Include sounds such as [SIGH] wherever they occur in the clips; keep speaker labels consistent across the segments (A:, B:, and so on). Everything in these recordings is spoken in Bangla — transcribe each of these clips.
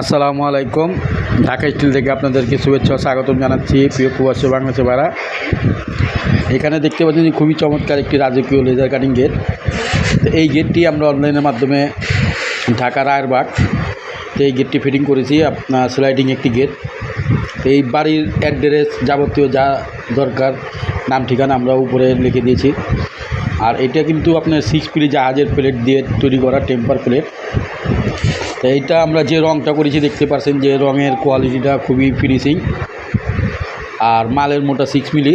A: আসসালামু আলাইকুম। ঢাকা স্টিল থেকে আপনাদেরকে শুভেচ্ছা, স্বাগতম জানাচ্ছি প্রিয় প্রবাসী বাংলাদেশে ভাড়া এখানে দেখতে পাচ্ছেন খুবই চমৎকার একটি রাজকীয় লেজার কাটিং গেট তো এই গেটটি আমরা অনলাইনের মাধ্যমে ঢাকা রায়েরবাগ তো এই গেটটি ফিটিং করেছি, আপনার স্লাইডিং একটি গেট তো এই বাড়ির অ্যাড্রেস যাবতীয় যা দরকার, নাম, ঠিকানা আমরা উপরে লিখে দিয়েছি। আর এটা কিন্তু আপনার সিক্স পিলি জাহাজের প্লেট দিয়ে তৈরি করা টেম্পার প্লেট তো এইটা আমরা যে রঙটা করেছি, দেখতে পাচ্ছেন যে রঙের কোয়ালিটিটা খুবই ফিনিশিং আর মালের মোটা সিক্স মিলি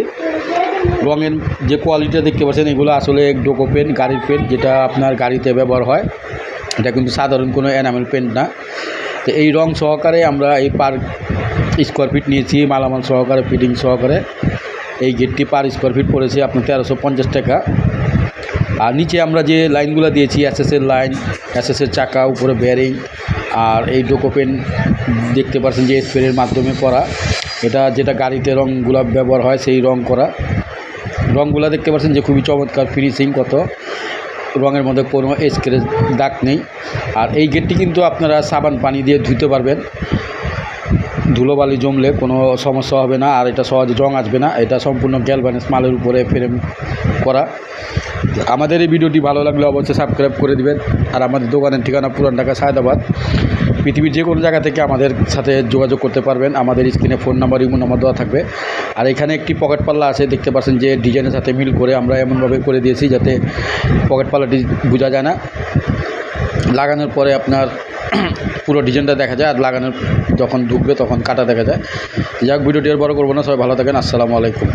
A: রঙের যে কোয়ালিটিটা দেখতে পাচ্ছেন এগুলো আসলে ডোকো পেন গাড়ির পেন যেটা আপনার গাড়িতে ব্যবহার হয়। এটা কিন্তু সাধারণ কোনো এনামেল পেন্ট না। তো এই রং সহকারে আমরা এই পার স্কোয়ার ফিট নিয়েছি, মালামাল সহকারে ফিটিং সহকারে। এই গেটটি পার স্কোয়ার ফিট পড়েছে আপনার তেরোশো পঞ্চাশ টাকা। আর নিচে আমরা যে লাইনগুলো দিয়েছি এসএসের লাইন এসএসের চাকা, উপরে বেয়ারিং আর এই ডোকোপেন দেখতে পাচ্ছেন যে স্প্রের মাধ্যমে করা। এটা যেটা গাড়িতে রঙগুলো ব্যবহার হয়, সেই রং করা। রঙগুলো দেখতে পাচ্ছেন যে খুবই চমৎকার ফিনিশিং কত। রঙের মধ্যে কোনো স্ক্রেচ দাগ নেই। আর এই গেটটি কিন্তু আপনারা সাবান, পানি দিয়ে ধুতে পারবেন। ধুলোবালি জমলে কোনো সমস্যা হবে না, আর এটা সহজে রং আসবে না। এটা সম্পূর্ণ গ্যালভানিস মালের উপরে ফ্রেম করা। আমাদের এই ভিডিওটি ভালো লাগলে অবশ্যই সাবস্ক্রাইব করে দিবেন। আর আমাদের দোকানের ঠিকানা পুরান ঢাকা, সায়দাবাদ। পৃথিবীর যে কোনো জায়গা থেকে আমাদের সাথে যোগাযোগ করতে পারবেন। আমাদের স্ক্রিনে ফোন নাম্বার ইমো নাম্বার দেওয়া থাকবে। আর এখানে একটি পকেট পাল্লা আছে, দেখতে পাচ্ছেন যে ডিজাইনের সাথে মিল করে আমরা এমনভাবে করে দিয়েছি যাতে পকেট পাল্লাটি বোঝা যায় না। লাগানোর পরে আপনার [CLEARS THROAT] পুরো ডিজাইনটা দেখা যায় আর লাগানোর যখন ঢুকবে তখন কাটা দেখা যায়। যাক, ভিডিওটি আর বড় করব না, সবাই ভালো থাকেন, আসসালামু আলাইকুম।